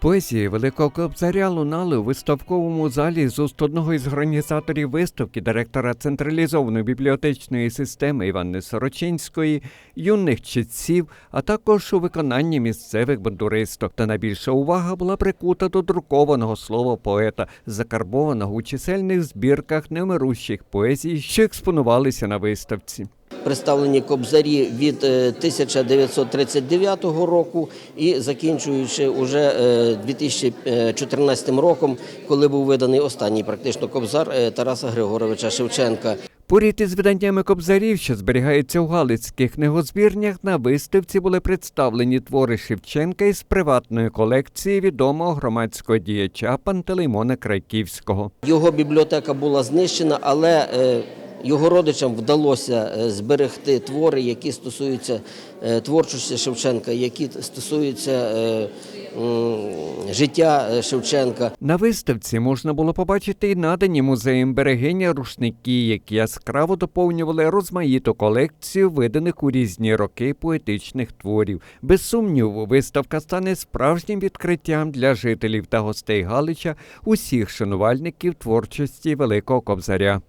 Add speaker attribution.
Speaker 1: Поезії Великого Кобзаря лунали у виставковому залі з уст одного із організаторів виставки, директора централізованої бібліотечної системи Іванни Сорочинської, юних читців, а також у виконанні місцевих бандуристок. Та найбільша увага була прикута до друкованого слова поета, закарбованого у чисельних збірках невмирущих поезій, що експонувалися на виставці.
Speaker 2: Представлені кобзарі від е, 1939 року і закінчуючи уже е, 2014 роком, коли був виданий останній практично кобзар е, Тараса Григоровича Шевченка.
Speaker 1: Поряд із виданнями кобзарів, що зберігаються у Галицьких книгозбірнях, на виставці були представлені твори Шевченка із приватної колекції відомого громадського діяча Пантелеймона Крайківського.
Speaker 2: Його бібліотека була знищена, але е, його родичам вдалося е, зберегти твори, які стосуються е, творчості Шевченка, які стосуються е, життя Шевченка.
Speaker 1: На виставці можна було побачити й надані музеєм берегиня рушники, які яскраво доповнювали розмаїту колекцію виданих у різні роки поетичних творів. Без сумніву, виставка стане справжнім відкриттям для жителів та гостей Галича, усіх шанувальників творчості Великого Кобзаря.